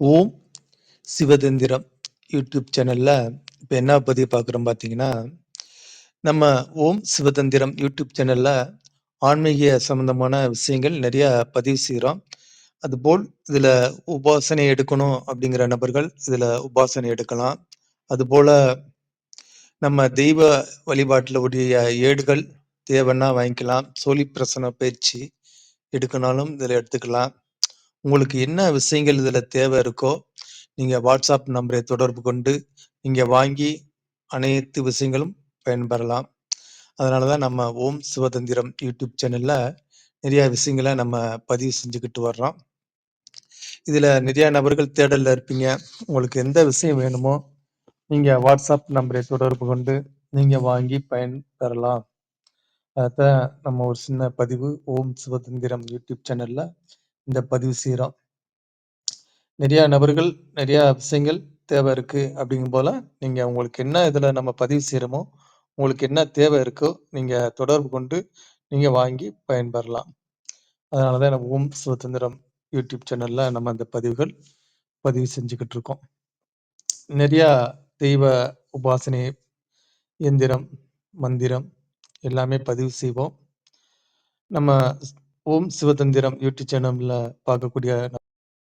ஓம் சிவதந்திரம் YouTube சேனலில் இப்போ என்ன பதிவு பார்க்குறோம் பார்த்தீங்கன்னா நம்ம ஓம் சிவதந்திரம் யூடியூப் சேனலில் ஆன்மீக சம்பந்தமான விஷயங்கள் நிறைய பதிவு செய்கிறோம் அதுபோல் இதில் உபாசனை எடுக்கணும் அப்படிங்கிற நபர்கள் இதில் உபாசனை எடுக்கலாம். அதுபோல் நம்ம தெய்வ வழிபாட்டில் உடைய ஏடுகள் தேவைன்னா வாங்கிக்கலாம். சோழி பிரசன பயிற்சி எடுக்கனாலும் இதில் எடுத்துக்கலாம். உங்களுக்கு என்ன விஷயங்கள் இதில் தேவை இருக்கோ நீங்கள் வாட்ஸ்அப் நம்பரை தொடர்பு கொண்டு நீங்கள் வாங்கி அனைத்து விஷயங்களும் பயன்பெறலாம். அதனால தான் நம்ம ஓம் சிவதந்திரம் யூடியூப் சேனலில் நிறைய விஷயங்களை நம்ம பதிவு செஞ்சுக்கிட்டு வர்றோம். இதில் நிறைய நபர்கள் தேடலில் இருப்பீங்க. உங்களுக்கு எந்த விஷயம் வேணுமோ நீங்கள் வாட்ஸ்அப் நம்பரை தொடர்பு கொண்டு நீங்கள் வாங்கி பயன் பெறலாம் அதான் நம்ம ஒரு சின்ன பதிவு ஓம் சிவதந்திரம் யூடியூப் சேனலில் இந்த பதிவு செய்கிறோம் நிறைய நபர்கள் நிறைய விஷயங்கள் தேவை இருக்கு அப்படிங்கும் போல நீங்க உங்களுக்கு என்ன இதுல நம்ம பதிவு செய்யறோமோ உங்களுக்கு என்ன தேவை இருக்கோ நீங்க தொடர்பு கொண்டு நீங்க வாங்கி பயன்பெறலாம். அதனாலதான் நம்ம ஓம் சுதந்திரம் யூடியூப் சேனல்ல நம்ம அந்த பதிவுகள் பதிவு செஞ்சுக்கிட்டு இருக்கோம். நிறைய தெய்வ உபாசனை இயந்திரம் மந்திரம் எல்லாமே பதிவு செய்வோம். நம்ம ஓம் சிவதந்திரம் யூடியூப் சேனல்ல பார்க்கக்கூடிய